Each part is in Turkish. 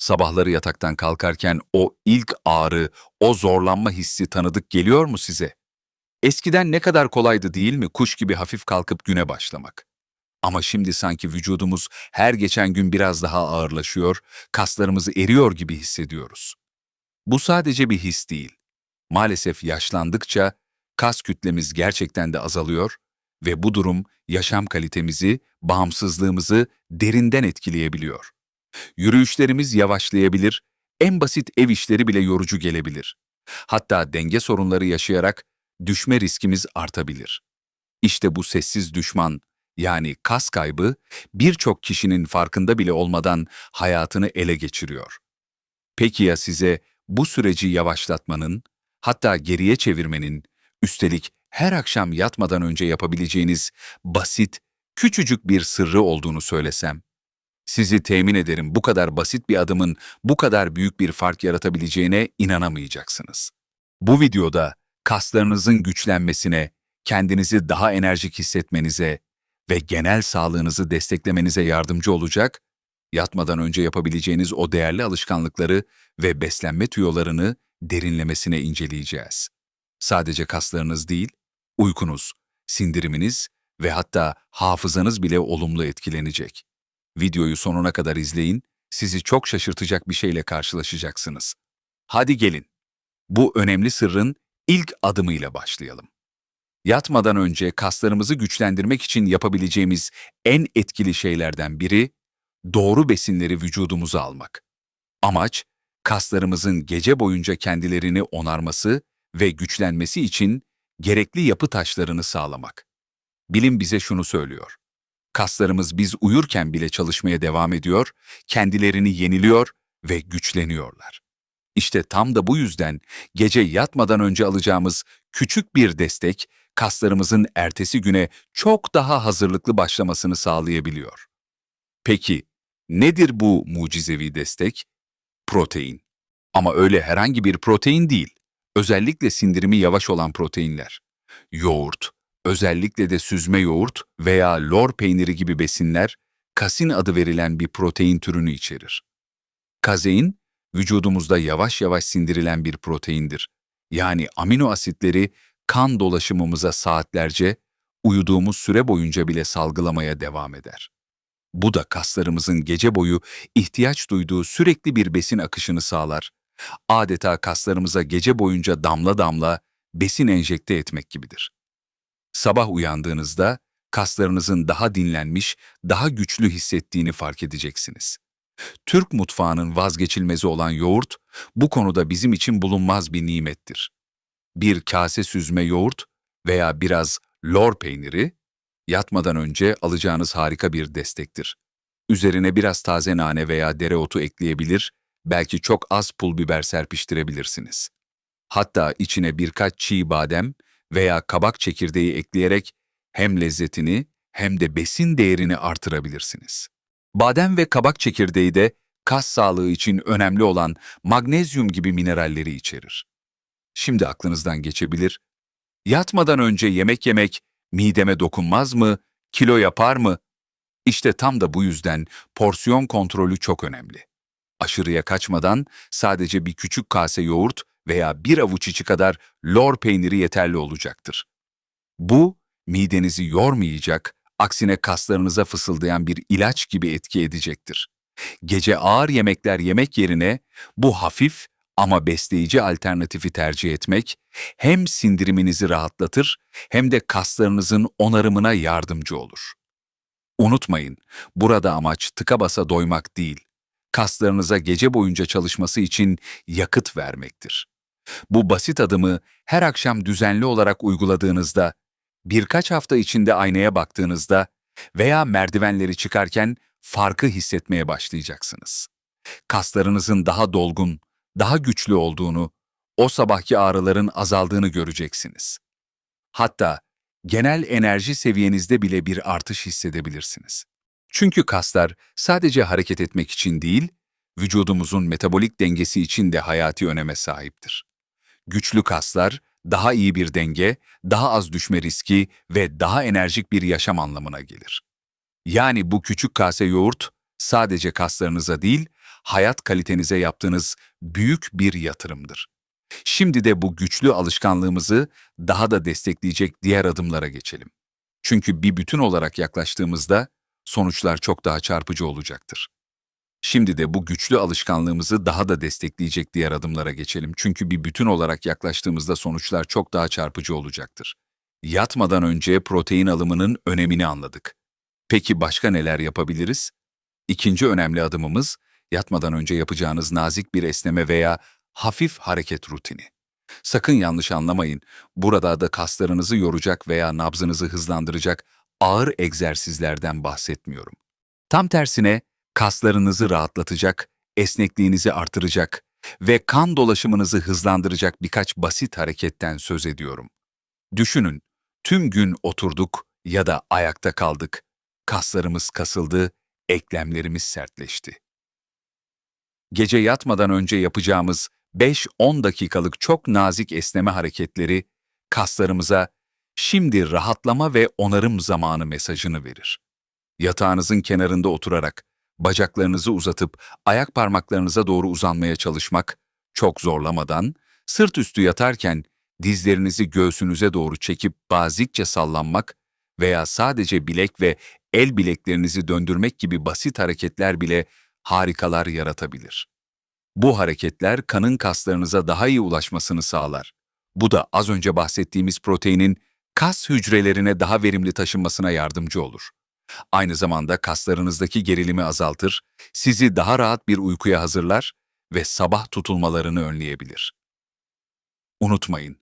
Sabahları yataktan kalkarken o ilk ağrı, o zorlanma hissi tanıdık geliyor mu size? Eskiden ne kadar kolaydı değil mi kuş gibi hafif kalkıp güne başlamak? Ama şimdi sanki vücudumuz her geçen gün biraz daha ağırlaşıyor, kaslarımızı eriyor gibi hissediyoruz. Bu sadece bir his değil. Maalesef yaşlandıkça kas kütlemiz gerçekten de azalıyor ve bu durum yaşam kalitemizi, bağımsızlığımızı derinden etkileyebiliyor. Yürüyüşlerimiz yavaşlayabilir, en basit ev işleri bile yorucu gelebilir. Hatta denge sorunları yaşayarak düşme riskimiz artabilir. İşte bu sessiz düşman, yani kas kaybı birçok kişinin farkında bile olmadan hayatını ele geçiriyor. Peki ya size bu süreci yavaşlatmanın, hatta geriye çevirmenin, üstelik her akşam yatmadan önce yapabileceğiniz basit, küçücük bir sırrı olduğunu söylesem? Sizi temin ederim bu kadar basit bir adımın bu kadar büyük bir fark yaratabileceğine inanamayacaksınız. Bu videoda kaslarınızın güçlenmesine, kendinizi daha enerjik hissetmenize ve genel sağlığınızı desteklemenize yardımcı olacak, yatmadan önce yapabileceğiniz o değerli alışkanlıkları ve beslenme tüyolarını derinlemesine inceleyeceğiz. Sadece kaslarınız değil, uykunuz, sindiriminiz ve hatta hafızanız bile olumlu etkilenecek. Videoyu sonuna kadar izleyin, sizi çok şaşırtacak bir şeyle karşılaşacaksınız. Hadi gelin. Bu önemli sırrın ilk adımıyla başlayalım. Yatmadan önce kaslarımızı güçlendirmek için yapabileceğimiz en etkili şeylerden biri doğru besinleri vücudumuza almak. Amaç, kaslarımızın gece boyunca kendilerini onarması ve güçlenmesi için gerekli yapı taşlarını sağlamak. Bilim bize şunu söylüyor. Kaslarımız biz uyurken bile çalışmaya devam ediyor, kendilerini yeniliyor ve güçleniyorlar. İşte tam da bu yüzden gece yatmadan önce alacağımız küçük bir destek kaslarımızın ertesi güne çok daha hazırlıklı başlamasını sağlayabiliyor. Peki nedir bu mucizevi destek? Protein. Ama öyle herhangi bir protein değil. Özellikle sindirimi yavaş olan proteinler. Yoğurt, özellikle de süzme yoğurt veya lor peyniri gibi besinler kasin adı verilen bir protein türünü içerir. Kazein, vücudumuzda yavaş yavaş sindirilen bir proteindir. Yani amino asitleri kan dolaşımımıza saatlerce, uyuduğumuz süre boyunca bile salgılamaya devam eder. Bu da kaslarımızın gece boyu ihtiyaç duyduğu sürekli bir besin akışını sağlar. Adeta kaslarımıza gece boyunca damla damla besin enjekte etmek gibidir. Sabah uyandığınızda kaslarınızın daha dinlenmiş, daha güçlü hissettiğini fark edeceksiniz. Türk mutfağının vazgeçilmezi olan yoğurt, bu konuda bizim için bulunmaz bir nimettir. Bir kase süzme yoğurt veya biraz lor peyniri, yatmadan önce alacağınız harika bir destektir. Üzerine biraz taze nane veya dereotu ekleyebilir, belki çok az pul biber serpiştirebilirsiniz. Hatta içine birkaç çiğ badem veya kabak çekirdeği ekleyerek hem lezzetini hem de besin değerini artırabilirsiniz. Badem ve kabak çekirdeği de kas sağlığı için önemli olan magnezyum gibi mineralleri içerir. Şimdi aklınızdan geçebilir. Yatmadan önce yemek yemek mideme dokunmaz mı, kilo yapar mı? İşte tam da bu yüzden porsiyon kontrolü çok önemli. Aşırıya kaçmadan sadece bir küçük kase yoğurt veya bir avuç içi kadar lor peyniri yeterli olacaktır. Bu, midenizi yormayacak, aksine kaslarınıza fısıldayan bir ilaç gibi etki edecektir. Gece ağır yemekler yemek yerine bu hafif ama besleyici alternatifi tercih etmek hem sindiriminizi rahatlatır hem de kaslarınızın onarımına yardımcı olur. Unutmayın, burada amaç tıka basa doymak değil, kaslarınıza gece boyunca çalışması için yakıt vermektir. Bu basit adımı her akşam düzenli olarak uyguladığınızda, birkaç hafta içinde aynaya baktığınızda veya merdivenleri çıkarken farkı hissetmeye başlayacaksınız. Kaslarınızın daha dolgun, daha güçlü olduğunu, o sabahki ağrıların azaldığını göreceksiniz. Hatta genel enerji seviyenizde bile bir artış hissedebilirsiniz. Çünkü kaslar sadece hareket etmek için değil, vücudumuzun metabolik dengesi için de hayati öneme sahiptir. Güçlü kaslar, daha iyi bir denge, daha az düşme riski ve daha enerjik bir yaşam anlamına gelir. Yani bu küçük kase yoğurt sadece kaslarınıza değil, hayat kalitenize yaptığınız büyük bir yatırımdır. Şimdi de bu güçlü alışkanlığımızı daha da destekleyecek diğer adımlara geçelim. Çünkü bir bütün olarak yaklaştığımızda sonuçlar çok daha çarpıcı olacaktır. Şimdi de bu güçlü alışkanlığımızı daha da destekleyecek diğer adımlara geçelim. Çünkü bir bütün olarak yaklaştığımızda sonuçlar çok daha çarpıcı olacaktır. Yatmadan önce protein alımının önemini anladık. Peki başka neler yapabiliriz? İkinci önemli adımımız, yatmadan önce yapacağınız nazik bir esneme veya hafif hareket rutini. Sakın yanlış anlamayın, burada da kaslarınızı yoracak veya nabzınızı hızlandıracak ağır egzersizlerden bahsetmiyorum. Tam tersine kaslarınızı rahatlatacak, esnekliğinizi artıracak ve kan dolaşımınızı hızlandıracak birkaç basit hareketten söz ediyorum. Düşünün, tüm gün oturduk ya da ayakta kaldık, kaslarımız kasıldı, eklemlerimiz sertleşti. Gece yatmadan önce yapacağımız 5-10 dakikalık çok nazik esneme hareketleri kaslarımıza şimdi rahatlama ve onarım zamanı mesajını verir. Yatağınızın kenarında oturarak bacaklarınızı uzatıp ayak parmaklarınıza doğru uzanmaya çalışmak, çok zorlamadan, sırt üstü yatarken dizlerinizi göğsünüze doğru çekip bazikçe sallanmak veya sadece bilek ve el bileklerinizi döndürmek gibi basit hareketler bile harikalar yaratabilir. Bu hareketler kanın kaslarınıza daha iyi ulaşmasını sağlar. Bu da az önce bahsettiğimiz proteinin kas hücrelerine daha verimli taşınmasına yardımcı olur. Aynı zamanda kaslarınızdaki gerilimi azaltır, sizi daha rahat bir uykuya hazırlar ve sabah tutulmalarını önleyebilir. Unutmayın,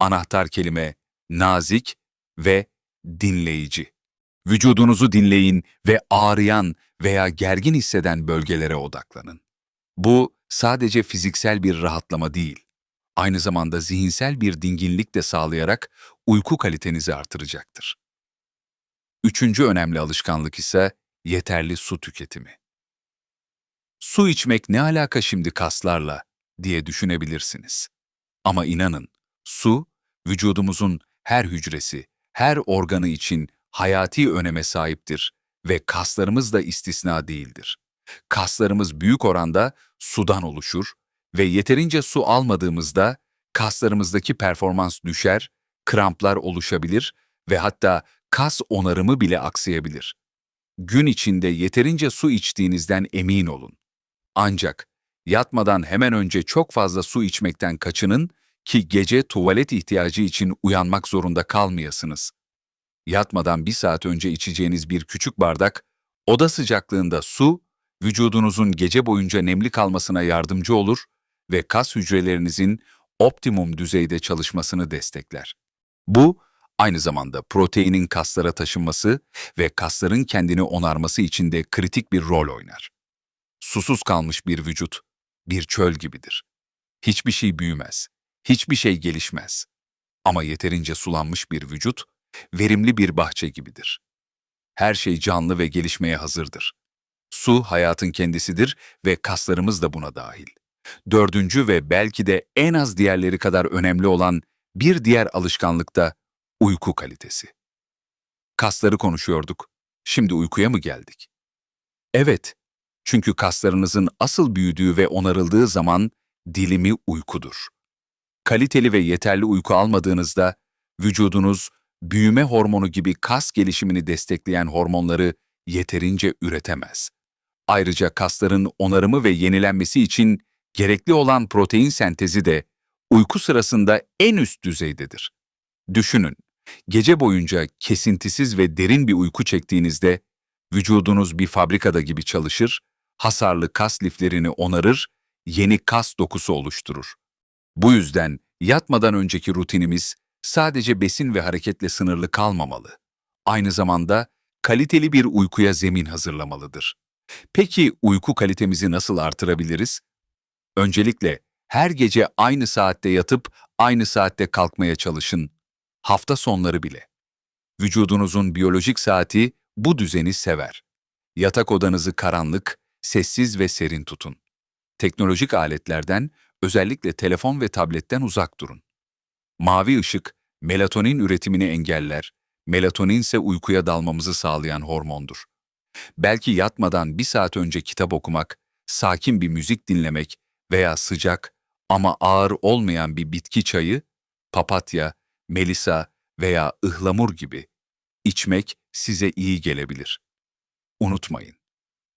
anahtar kelime nazik ve dinleyici. Vücudunuzu dinleyin ve ağrıyan veya gergin hisseden bölgelere odaklanın. Bu sadece fiziksel bir rahatlama değil, aynı zamanda zihinsel bir dinginlik de sağlayarak uyku kalitenizi artıracaktır. Üçüncü önemli alışkanlık ise yeterli su tüketimi. Su içmek ne alaka şimdi kaslarla diye düşünebilirsiniz. Ama inanın, su, vücudumuzun her hücresi, her organı için hayati öneme sahiptir ve kaslarımız da istisna değildir. Kaslarımız büyük oranda sudan oluşur ve yeterince su almadığımızda kaslarımızdaki performans düşer, kramplar oluşabilir ve hatta kas onarımı bile aksayabilir. Gün içinde yeterince su içtiğinizden emin olun. Ancak yatmadan hemen önce çok fazla su içmekten kaçının ki gece tuvalet ihtiyacı için uyanmak zorunda kalmayasınız. Yatmadan bir saat önce içeceğiniz bir küçük bardak, oda sıcaklığında su, vücudunuzun gece boyunca nemli kalmasına yardımcı olur ve kas hücrelerinizin optimum düzeyde çalışmasını destekler. Bu, aynı zamanda proteinin kaslara taşınması ve kasların kendini onarması için de kritik bir rol oynar. Susuz kalmış bir vücut, bir çöl gibidir. Hiçbir şey büyümez, hiçbir şey gelişmez. Ama yeterince sulanmış bir vücut, verimli bir bahçe gibidir. Her şey canlı ve gelişmeye hazırdır. Su hayatın kendisidir ve kaslarımız da buna dahil. Dördüncü ve belki de en az diğerleri kadar önemli olan bir diğer alışkanlık da uyku kalitesi. Kasları konuşuyorduk. Şimdi uykuya mı geldik? Evet, çünkü kaslarınızın asıl büyüdüğü ve onarıldığı zaman dilimi uykudur. Kaliteli ve yeterli uyku almadığınızda vücudunuz büyüme hormonu gibi kas gelişimini destekleyen hormonları yeterince üretemez. Ayrıca kasların onarımı ve yenilenmesi için gerekli olan protein sentezi de uyku sırasında en üst düzeydedir. Düşünün, gece boyunca kesintisiz ve derin bir uyku çektiğinizde vücudunuz bir fabrikada gibi çalışır, hasarlı kas liflerini onarır, yeni kas dokusu oluşturur. Bu yüzden yatmadan önceki rutinimiz sadece besin ve hareketle sınırlı kalmamalı. Aynı zamanda kaliteli bir uykuya zemin hazırlamalıdır. Peki uyku kalitemizi nasıl artırabiliriz? Öncelikle her gece aynı saatte yatıp aynı saatte kalkmaya çalışın. Hafta sonları bile. Vücudunuzun biyolojik saati bu düzeni sever. Yatak odanızı karanlık, sessiz ve serin tutun. Teknolojik aletlerden, özellikle telefon ve tabletten uzak durun. Mavi ışık, melatonin üretimini engeller, melatonin ise uykuya dalmamızı sağlayan hormondur. Belki yatmadan bir saat önce kitap okumak, sakin bir müzik dinlemek veya sıcak ama ağır olmayan bir bitki çayı, papatya, melisa veya ıhlamur gibi içmek size iyi gelebilir. Unutmayın,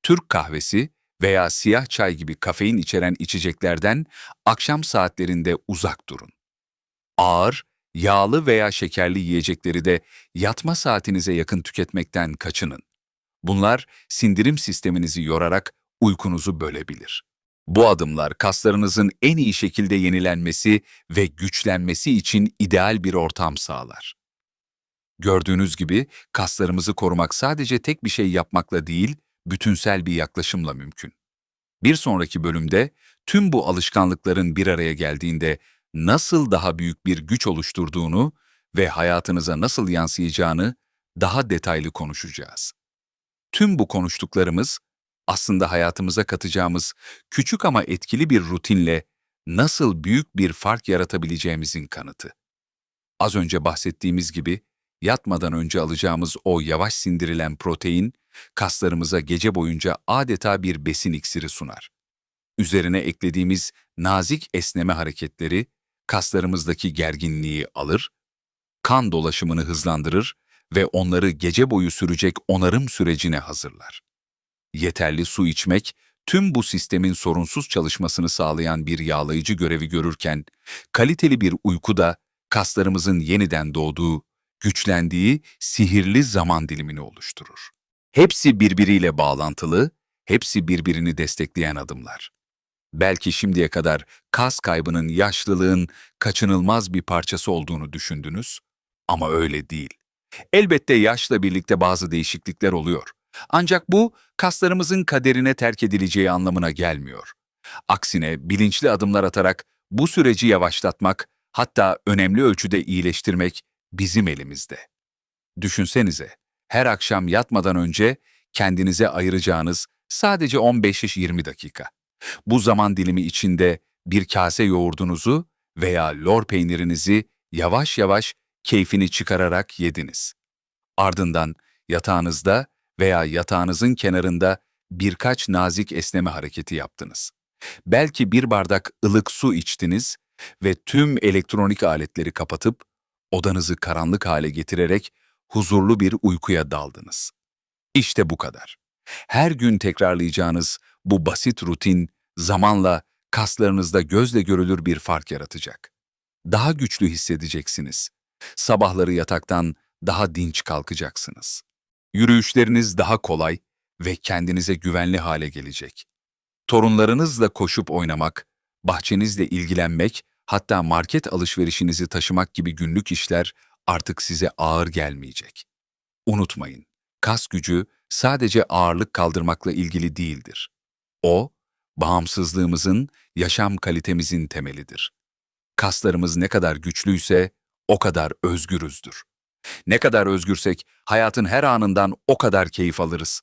Türk kahvesi veya siyah çay gibi kafein içeren içeceklerden akşam saatlerinde uzak durun. Ağır, yağlı veya şekerli yiyecekleri de yatma saatinize yakın tüketmekten kaçının. Bunlar sindirim sisteminizi yorarak uykunuzu bölebilir. Bu adımlar kaslarınızın en iyi şekilde yenilenmesi ve güçlenmesi için ideal bir ortam sağlar. Gördüğünüz gibi kaslarımızı korumak sadece tek bir şey yapmakla değil, bütünsel bir yaklaşımla mümkün. Bir sonraki bölümde tüm bu alışkanlıkların bir araya geldiğinde nasıl daha büyük bir güç oluşturduğunu ve hayatınıza nasıl yansıyacağını daha detaylı konuşacağız. Tüm bu konuştuklarımız aslında hayatımıza katacağımız küçük ama etkili bir rutinle nasıl büyük bir fark yaratabileceğimizin kanıtı. Az önce bahsettiğimiz gibi yatmadan önce alacağımız o yavaş sindirilen protein kaslarımıza gece boyunca adeta bir besin iksiri sunar. Üzerine eklediğimiz nazik esneme hareketleri kaslarımızdaki gerginliği alır, kan dolaşımını hızlandırır ve onları gece boyu sürecek onarım sürecine hazırlar. Yeterli su içmek, tüm bu sistemin sorunsuz çalışmasını sağlayan bir yağlayıcı görevi görürken, kaliteli bir uyku da kaslarımızın yeniden doğduğu, güçlendiği sihirli zaman dilimini oluşturur. Hepsi birbiriyle bağlantılı, hepsi birbirini destekleyen adımlar. Belki şimdiye kadar kas kaybının yaşlılığın kaçınılmaz bir parçası olduğunu düşündünüz ama öyle değil. Elbette yaşla birlikte bazı değişiklikler oluyor. Ancak bu kaslarımızın kaderine terk edileceği anlamına gelmiyor. Aksine bilinçli adımlar atarak bu süreci yavaşlatmak, hatta önemli ölçüde iyileştirmek bizim elimizde. Düşünsenize, her akşam yatmadan önce kendinize ayıracağınız sadece 15-20 dakika. Bu zaman dilimi içinde bir kase yoğurdunuzu veya lor peynirinizi yavaş yavaş keyfini çıkararak yediniz. Ardından yatağınızda veya yatağınızın kenarında birkaç nazik esneme hareketi yaptınız. Belki bir bardak ılık su içtiniz ve tüm elektronik aletleri kapatıp odanızı karanlık hale getirerek huzurlu bir uykuya daldınız. İşte bu kadar. Her gün tekrarlayacağınız bu basit rutin zamanla kaslarınızda gözle görülür bir fark yaratacak. Daha güçlü hissedeceksiniz. Sabahları yataktan daha dinç kalkacaksınız. Yürüyüşleriniz daha kolay ve kendinize güvenli hale gelecek. Torunlarınızla koşup oynamak, bahçenizle ilgilenmek, hatta market alışverişinizi taşımak gibi günlük işler artık size ağır gelmeyecek. Unutmayın, kas gücü sadece ağırlık kaldırmakla ilgili değildir. O, bağımsızlığımızın, yaşam kalitemizin temelidir. Kaslarımız ne kadar güçlüyse o kadar özgürüzdür. Ne kadar özgürsek hayatın her anından o kadar keyif alırız.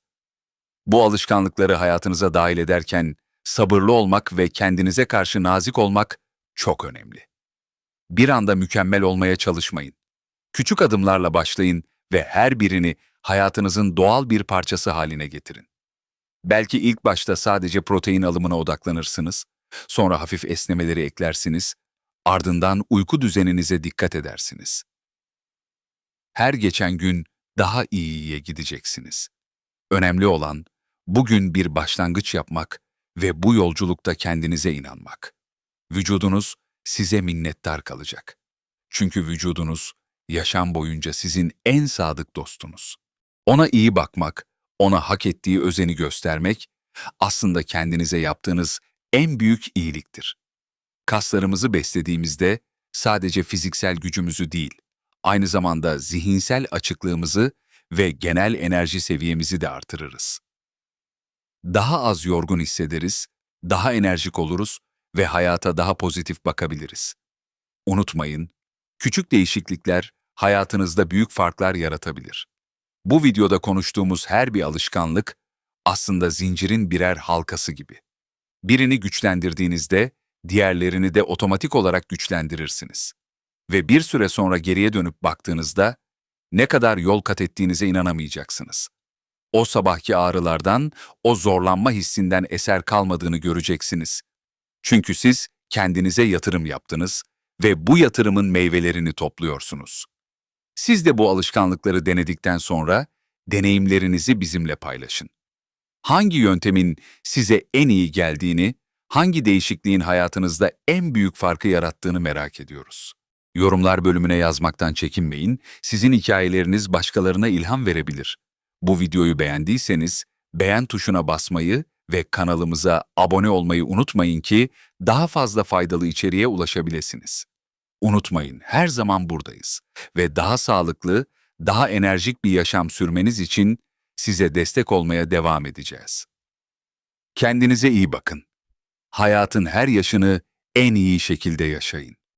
Bu alışkanlıkları hayatınıza dahil ederken sabırlı olmak ve kendinize karşı nazik olmak çok önemli. Bir anda mükemmel olmaya çalışmayın. Küçük adımlarla başlayın ve her birini hayatınızın doğal bir parçası haline getirin. Belki ilk başta sadece protein alımına odaklanırsınız, sonra hafif esnemeleri eklersiniz, ardından uyku düzeninize dikkat edersiniz. Her geçen gün daha iyiye gideceksiniz. Önemli olan bugün bir başlangıç yapmak ve bu yolculukta kendinize inanmak. Vücudunuz size minnettar kalacak. Çünkü vücudunuz yaşam boyunca sizin en sadık dostunuz. Ona iyi bakmak, ona hak ettiği özeni göstermek aslında kendinize yaptığınız en büyük iyiliktir. Kaslarımızı beslediğimizde sadece fiziksel gücümüzü değil, aynı zamanda zihinsel açıklığımızı ve genel enerji seviyemizi de artırırız. Daha az yorgun hissederiz, daha enerjik oluruz ve hayata daha pozitif bakabiliriz. Unutmayın, küçük değişiklikler hayatınızda büyük farklar yaratabilir. Bu videoda konuştuğumuz her bir alışkanlık aslında zincirin birer halkası gibi. Birini güçlendirdiğinizde diğerlerini de otomatik olarak güçlendirirsiniz. Ve bir süre sonra geriye dönüp baktığınızda ne kadar yol kat ettiğinize inanamayacaksınız. o sabahki ağrılardan, o zorlanma hissinden eser kalmadığını göreceksiniz. Çünkü siz kendinize yatırım yaptınız ve bu yatırımın meyvelerini topluyorsunuz. Siz de bu alışkanlıkları denedikten sonra deneyimlerinizi bizimle paylaşın. Hangi yöntemin size en iyi geldiğini, hangi değişikliğin hayatınızda en büyük farkı yarattığını merak ediyoruz. Yorumlar bölümüne yazmaktan çekinmeyin, sizin hikayeleriniz başkalarına ilham verebilir. Bu videoyu beğendiyseniz beğen tuşuna basmayı ve kanalımıza abone olmayı unutmayın ki daha fazla faydalı içeriğe ulaşabilirsiniz. Unutmayın, her zaman buradayız ve daha sağlıklı, daha enerjik bir yaşam sürmeniz için size destek olmaya devam edeceğiz. Kendinize iyi bakın. Hayatın her yaşını en iyi şekilde yaşayın.